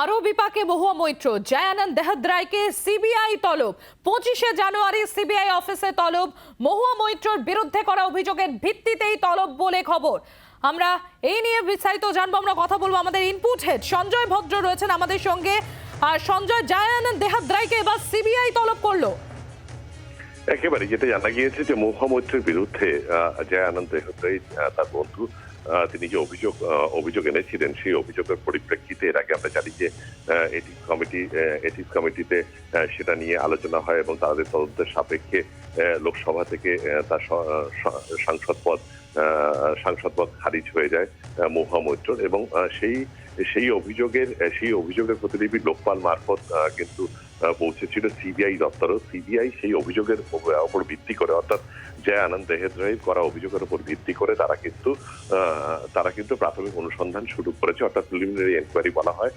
আরও বিপাকে মহুয়া মৈত্র, জয়ানন্দ দেহদ্রায়কে সিবিআই তলব। পঁচিশে জানুয়ারি সিবিআই অফিসে তলব। মহুয়া মৈত্রর বিরুদ্ধে করা অভিযোগের ভিত্তিতেই তলব বলে খবর। আমরা এই নিয়ে বিস্তারিত জানব, আমরা কথা বলব আমাদের ইনপুট হেড সঞ্জয় ভদ্র রয়েছেন আমাদের সঙ্গে। আর সঞ্জয়, জয়ানন্দ দেহাদ্রায়কে এবার সিবিআই তলব করল। একেবারে যেটা জানা গিয়েছে যে মহুয়া মৈত্রের বিরুদ্ধে জয়ানন্দ দেহত্রাই তার বন্ধু তিনি যে অভিযোগ অভিযোগ এনেছিলেন, সেই অভিযোগের পরিপ্রেক্ষিতে এর আগে আমরা জানি যে এটিভ কমিটি এটিভ কমিটিতে সেটা নিয়ে আলোচনা হয় এবং তাদের তদন্তের সাপেক্ষে লোকসভা থেকে তার সাংসদ পদ সাংসদ পদ খারিজ হয়ে যায় মৈত্রর। এবং সেই সেই অভিযোগের সেই অভিযোগের প্রতিলিপি লোকপাল মারফত কিন্তু পৌঁছেছিল সিবিআই দপ্তরও। সিবিআই সেই অভিযোগের ওপর ভিত্তি করে, অর্থাৎ জয় আনন্দ দেহেদ্রাইব করা অভিযোগের উপর ভিত্তি করে তারা কিন্তু তারা কিন্তু প্রাথমিক অনুসন্ধান শুরু করেছে, অর্থাৎ প্রিলিমিনারি এনকোয়ারি বলা হয়।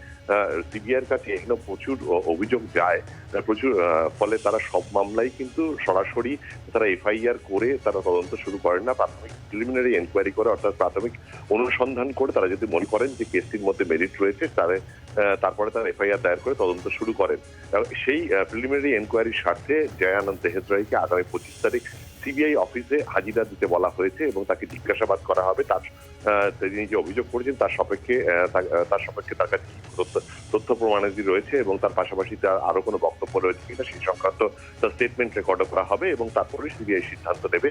সিবিআইয়ের কাছে এখানে প্রচুর অভিযোগ যায় প্রচুর ফলে তারা সব মামলাই কিন্তু সরাসরি তারা এফআইআর করে তারা তদন্ত শুরু করেন না। প্রাথমিক প্রিলিমিনারি এনকোয়ারি করে অর্থাৎ প্রাথমিক অনুসন্ধান করে তারা যদি মনে করেন যে কেসটির মধ্যে মেরিট রয়েছে আহ, তারপরে তারা এফআইআর দায়ের করে তদন্ত শুরু করেন। সেই প্রিলিমিনারি এনকোয়ারির স্বার্থে জয়ানন্দ দেহেদ্রাইকে আগামী পঁচিশ তারিখ সিবিআই অফিসে হাজিরা দিতে বলা হয়েছে এবং তাকে জিজ্ঞাসাবাদ করা হবে। তার তিনি যে অভিযোগ করেছেন তার সপক্ষে তার সপক্ষে তার কাছে তথ্য প্রমাণাদি রয়েছে এবং তার পাশাপাশি তার আরও কোনো বক্তব্য রয়েছে কিনা সেই সংক্রান্ত তার স্টেটমেন্ট রেকর্ড করা হবে এবং তারপরে সিবিআই সিদ্ধান্ত নেবে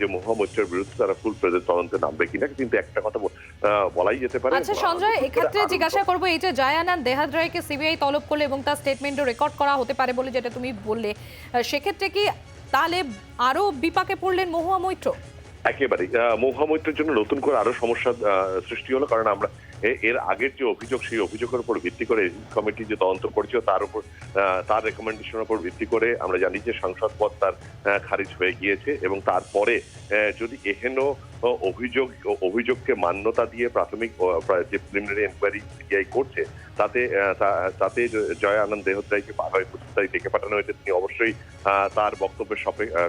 যে মোহাম্মদের বিরুদ্ধে তারা ফুল প্রেজেন্ট তদন্তে নামবে কিনা। কিন্তু একটা কথা বলাই যেতে পারে আচ্ছা সঞ্জয় এক্ষেত্রে জিজ্ঞাসা করব এই যে জয়ানন্দ দেহাদ্রায়কে সিবিআই তলব করলে এবং তার স্টেটমেন্টও রেকর্ড করা হতে পারে বলে যেটা তুমি বললে সেক্ষেত্রে কি তাহলে আরও বিপাকে পড়লেন মহুয়া মৈত্র? একেবারে মহুয়া মৈত্রের জন্য নতুন করে আরও সমস্যা সৃষ্টি হলো, কারণ আমরা এর আগের যে অভিযোগ, সেই অভিযোগের উপর ভিত্তি করে কমিটি যে তদন্ত করছিল, তার উপর তার রেকমেন্ডেশনের উপর ভিত্তি করে আমরা জানি যে সংসদ পদ তার খারিজ হয়ে গিয়েছে এবং তারপরে যদি এহেন অভিযোগ, অভিযোগকে মান্যতা দিয়ে প্রাথমিক যে প্রিলিমিনারি এনকোয়ারি সিবিআই করছে, তাতে তাতে জয় আনন্দ দেহত্রাইকে আগামী পঁচিশ তারিখ ডেকে পাঠানো হয়েছে, তিনি অবশ্যই তার বক্তব্যের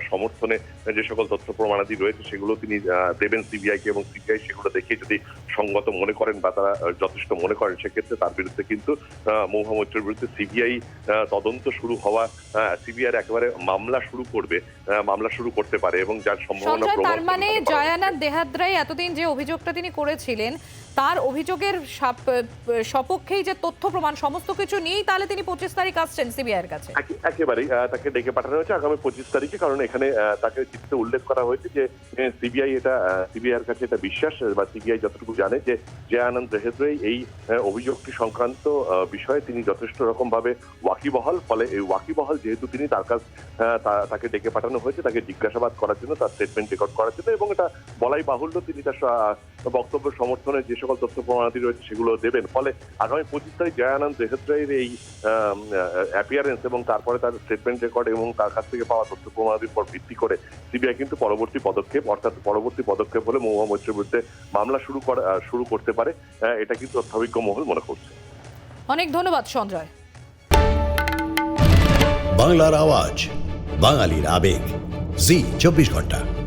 সমর্থনে যে সকল তথ্য প্রমাণাদি রয়েছে, সেগুলো তিনি দেবেন সিবিআই কে এবং সিবিআই সেগুলো দেখে যদি সঙ্গত মনে করেন বা তারা যথেষ্ট মনে করেন সেক্ষেত্রে তার বিরুদ্ধে কিন্তু মৌহা মৈত্রের বিরুদ্ধে সিবিআই তদন্ত শুরু হওয়া সিবিআই একেবারে মামলা শুরু করবে মামলা শুরু করতে পারে এবং যার সম্ভাবনা তার মানে জয়ানন্দ দেহাদ্রাই এতদিন যে অভিযোগটা তিনি করেছিলেন তার অভিযোগের সপক্ষেই যে তথ্য প্রমাণ সমস্ত কিছু নিয়েই তাহলে তিনি পঁচিশ তারিখ আসছেন সিবিআই এর কাছে। একে- একেবারেই তাকে ডেকে পাঠানো হয়েছে আগামী পঁচিশ তারিখে কারণ এখানে তাকে চিঠিতে উল্লেখ করা হয়েছে যে সিবিআই এটা সিবিআই এর কাছে এটা বিশ্বাস বা সিবিআই যতটুকু জানে যে জয় আনন্দ দেহেদ্রই এই অভিযোগটি সংক্রান্ত বিষয়ে তিনি যথেষ্ট রকম ভাবে ওয়াকিবহল। ফলে এই ওয়াকিবহল যেহেতু তিনি তার কাছ তাকে ডেকে পাঠানো হয়েছে, তাকে জিজ্ঞাসাবাদ করার জন্য, তার স্টেটমেন্ট রেকর্ড করার জন্য এবং এটা বলাই বাহুল্য তিনি তার বক্তব্য সমর্থনে যে সকল তথ্য প্রমাণাদি রয়েছে সেগুলো দেবেন। ফলে আগামী পঁচিশ তারিখ জয়ানন্দ দেহত্রাইয়ের এই অ্যাপিয়ারেন্স এবং তারপরে তার স্টেটমেন্ট রেকর্ড এবং তার কাছ থেকে পাওয়া তথ্য প্রমাণাদির উপর ভিত্তি করে সিবিআই কিন্তু পরবর্তী পদক্ষেপ, অর্থাৎ পরবর্তী পদক্ষেপ হলে মহুয়া মৈত্রের বিরুদ্ধে মামলা শুরু করা শুরু করতে পারে। আহ, এটা কিন্তু অত্যাবিজ্ঞ মহল মনে করছে। অনেক ধন্যবাদ সঞ্জয়। বাংলার আওয়াজ বাঙালির আবেগ। জি চব্বিশ ঘণ্টা।